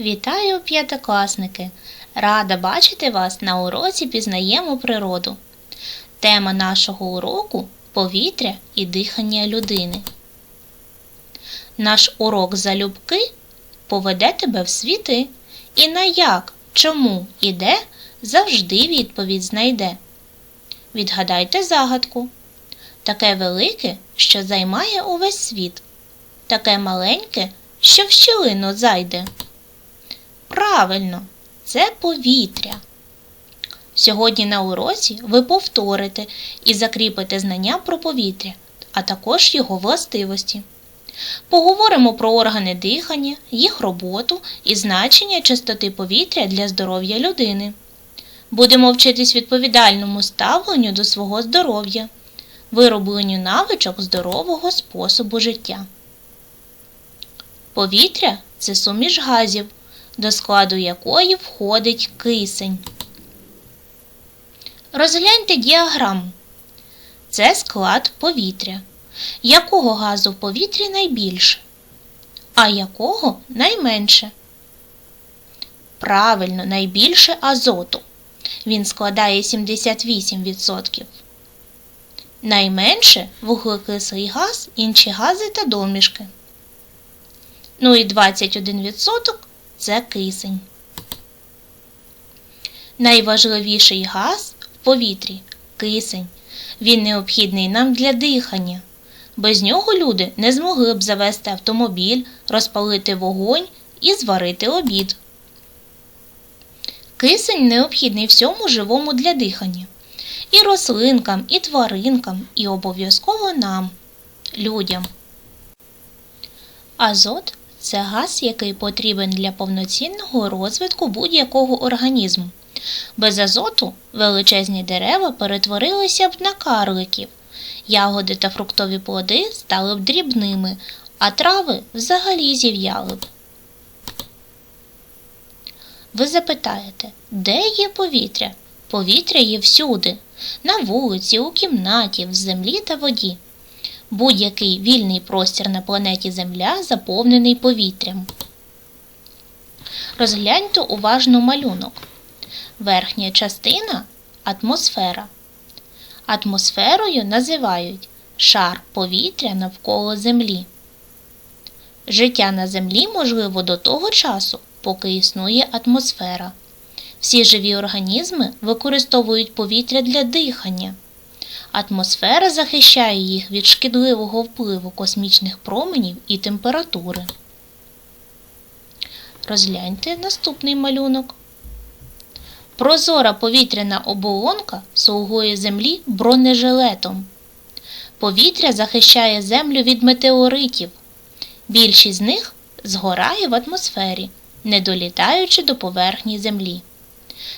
Вітаю, п'ятикласники! Рада бачити вас на уроці Пізнаємо природу. Тема нашого уроку повітря і дихання людини. Наш урок залюбки поведе тебе в світи. І на як, чому і де завжди відповідь знайде. Відгадайте загадку. Таке велике, що займає увесь світ. Таке маленьке, що в щілину зайде. Правильно, це повітря. Сьогодні на уроці ви повторите і закріпите знання про повітря, а також його властивості. Поговоримо про органи дихання, їх роботу і значення чистоти повітря для здоров'я людини. Будемо вчитись відповідальному ставленню до свого здоров'я, виробленню навичок здорового способу життя. Повітря це суміш газів, до складу якої входить кисень. Розгляньте діаграму. Це склад повітря. Якого газу в повітрі найбільше? А якого найменше? Правильно, найбільше азоту. Він складає 78%. Найменше вуглекислий газ, інші гази та домішки. Ну і 21% це кисень. Найважливіший газ в повітрі кисень. Він необхідний нам для дихання. Без нього люди не змогли б завести автомобіль, розпалити вогонь і зварити обід. Кисень необхідний всьому живому для дихання. І рослинкам, і тваринкам, і обов'язково нам, людям. Азот це газ, який потрібен для повноцінного розвитку будь-якого організму. Без азоту величезні дерева перетворилися б на карликів, ягоди та фруктові плоди стали б дрібними, а трави взагалі зів'яли б. Ви запитаєте, де є повітря? Повітря є всюди, на вулиці, у кімнаті, в землі та воді. Будь-який вільний простір на планеті Земля заповнений повітрям. Розгляньте уважно малюнок. Верхня частина атмосфера. Атмосферою називають шар повітря навколо Землі. Життя на Землі можливо до того часу, поки існує атмосфера. Всі живі організми використовують повітря для дихання. Атмосфера захищає їх від шкідливого впливу космічних променів і температури. Розгляньте наступний малюнок. Прозора повітряна оболонка слугує землі бронежилетом. Повітря захищає землю від метеоритів. Більшість з них згорає в атмосфері, не долітаючи до поверхні землі.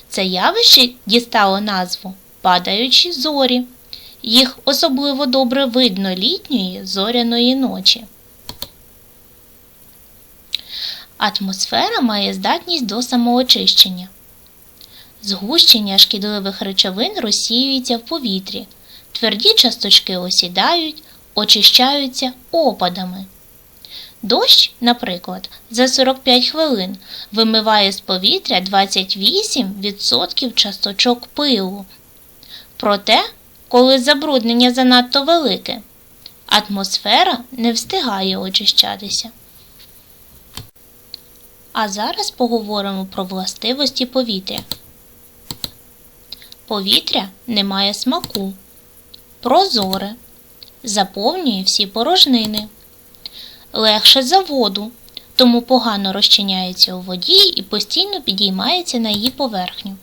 Це явище дістало назву падаючі зорі. Їх особливо добре видно літньої зоряної ночі. Атмосфера має здатність до самоочищення. Згущення шкідливих речовин розсіюється в повітрі, тверді часточки осідають, очищаються опадами. Дощ, наприклад, за 45 хвилин вимиває з повітря 28% часточок пилу. Проте, коли забруднення занадто велике, атмосфера не встигає очищатися. А зараз поговоримо про властивості повітря. Повітря не має смаку, прозоре, заповнює всі порожнини, легше за воду, тому погано розчиняється у воді і постійно підіймається на її поверхню.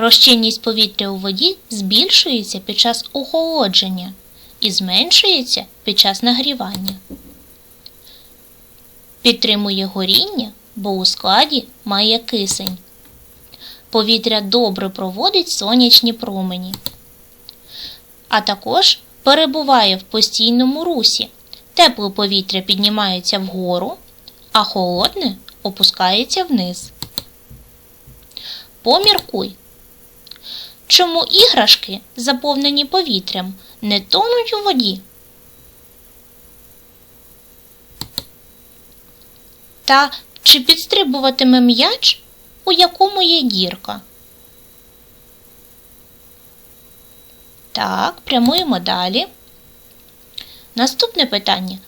Розчинність повітря у воді збільшується під час охолодження і зменшується під час нагрівання. Підтримує горіння, бо у складі має кисень. Повітря добре проводить сонячні промені, а також перебуває в постійному русі. Тепле повітря піднімається вгору, а холодне опускається вниз. Поміркуй. Чому іграшки, заповнені повітрям, не тонуть у воді? Та чи підстрибуватиме м'яч, у якому є дірка? Так, прямуємо далі. Наступне питання.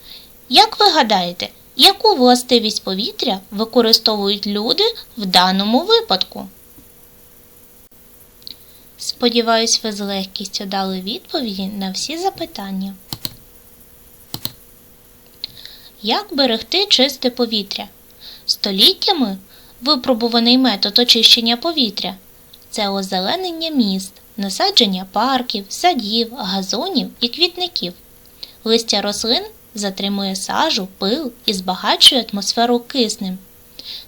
Як ви гадаєте, яку властивість повітря використовують люди в даному випадку? Сподіваюсь, ви з легкістю дали відповіді на всі запитання. Як берегти чисте повітря? Століттями випробуваний метод очищення повітря це озеленення міст, насадження парків, садів, газонів і квітників. Листя рослин затримує сажу, пил і збагачує атмосферу киснем.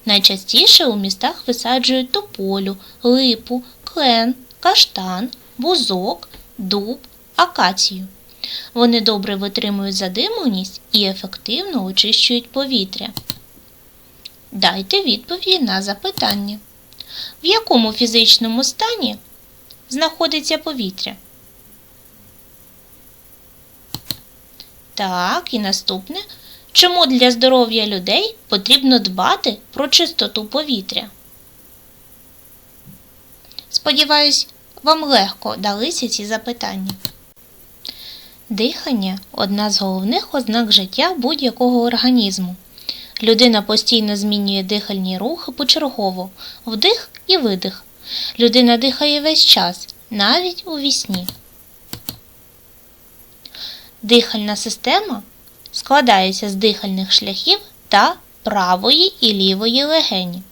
Найчастіше у містах висаджують тополю, липу, клен, каштан, бузок, дуб, акацію. Вони добре витримують задимленість і ефективно очищують повітря. Дайте відповіді на запитання. В якому фізичному стані знаходиться повітря? Так, і наступне. Чому для здоров'я людей потрібно дбати про чистоту повітря? Сподіваюсь, вам легко далися ці запитання. Дихання одна з головних ознак життя будь-якого організму. Людина постійно змінює дихальні рухи почергово, вдих і видих. Людина дихає весь час, навіть у вісні. Дихальна система складається з дихальних шляхів та правої і лівої легені.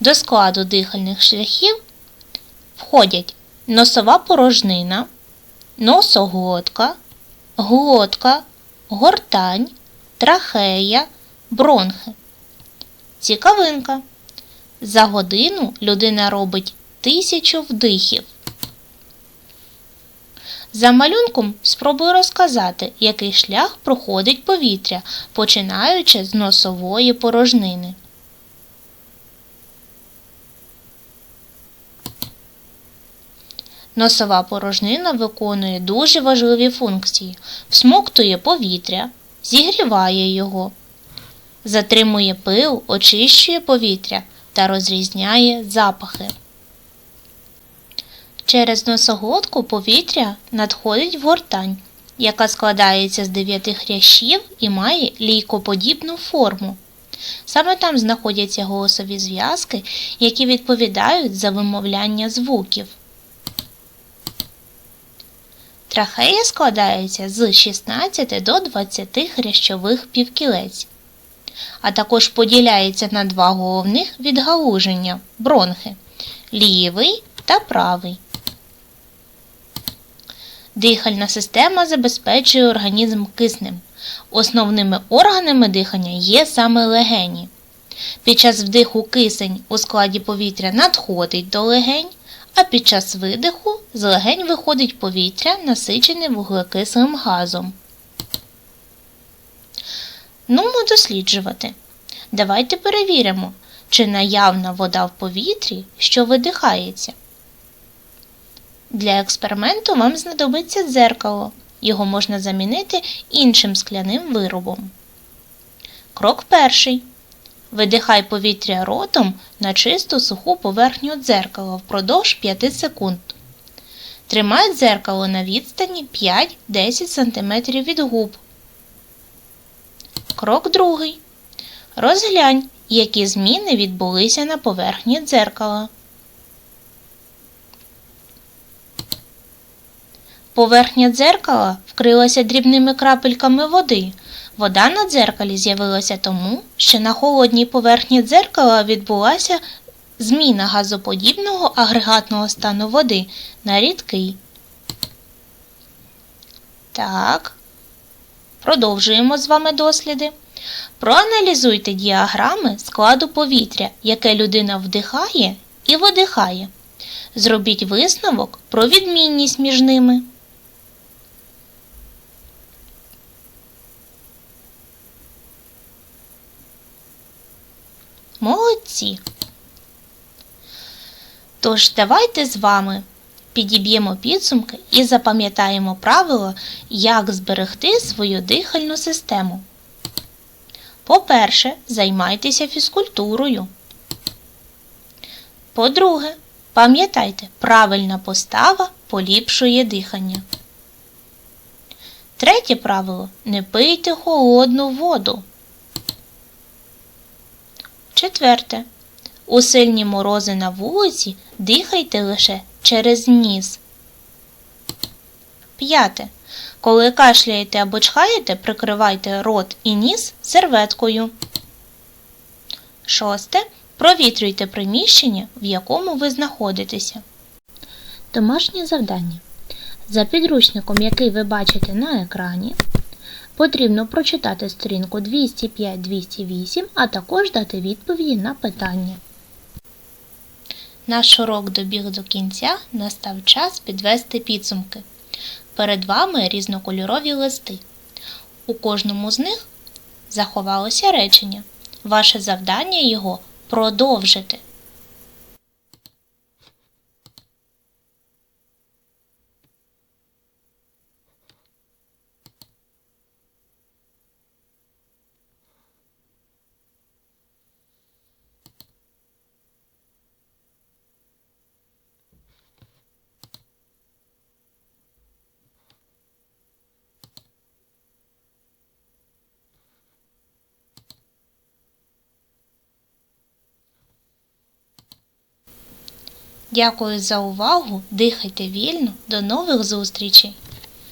До складу дихальних шляхів входять носова порожнина, носоглотка, глотка, гортань, трахея, бронхи. Цікавинка. За годину людина робить тисячу вдихів. За малюнком спробую розказати, який шлях проходить повітря, починаючи з носової порожнини. Носова порожнина виконує дуже важливі функції, всмоктує повітря, зігріває його, затримує пил, очищує повітря та розрізняє запахи. Через носоглотку повітря надходить в гортань, яка складається з дев'яти хрящів і має лійкоподібну форму. Саме там знаходяться голосові зв'язки, які відповідають за вимовляння звуків. Трахея складається з 16 до 20 хрящових півкілець, а також поділяється на два головних відгалуження бронхи лівий та правий. Дихальна система забезпечує організм киснем. Основними органами дихання є саме легені. Під час вдиху кисень у складі повітря надходить до легень, а під час видиху з легень виходить повітря, насичене вуглекислим газом. Нумо досліджувати. Давайте перевіримо, чи наявна вода в повітрі, що видихається. Для експерименту вам знадобиться дзеркало. Його можна замінити іншим скляним виробом. Крок перший. Видихай повітря ротом на чисту суху поверхню дзеркала впродовж 5 секунд. Тримай дзеркало на відстані 5-10 см від губ. Крок другий. Розглянь, які зміни відбулися на поверхні дзеркала. Поверхня дзеркала вкрилася дрібними крапельками води. Вода на дзеркалі з'явилася тому, що на холодній поверхні дзеркала відбулася зміна газоподібного агрегатного стану води на рідкий. Так, продовжуємо з вами досліди. Проаналізуйте діаграми складу повітря, яке людина вдихає і видихає. Зробіть висновок про відмінність між ними. Молодці. Тож, давайте з вами підіб'ємо підсумки і запам'ятаємо правило, як зберегти свою дихальну систему. По-перше, займайтеся фізкультурою. По-друге, пам'ятайте, правильна постава поліпшує дихання. Третє правило не пийте холодну воду. Четверте. У сильні морози на вулиці дихайте лише через ніс. П'яте. Коли кашляєте або чхаєте, прикривайте рот і ніс серветкою. Шосте. Провітрюйте приміщення, в якому ви знаходитеся. Домашнє завдання. За підручником, який ви бачите на екрані, потрібно прочитати сторінку 205-208, а також дати відповіді на питання. Наш урок добіг до кінця, настав час підвести підсумки. Перед вами різнокольорові листи. У кожному з них заховалося речення. Ваше завдання його продовжити. Дякую за увагу. Дихайте вільно. До нових зустрічей!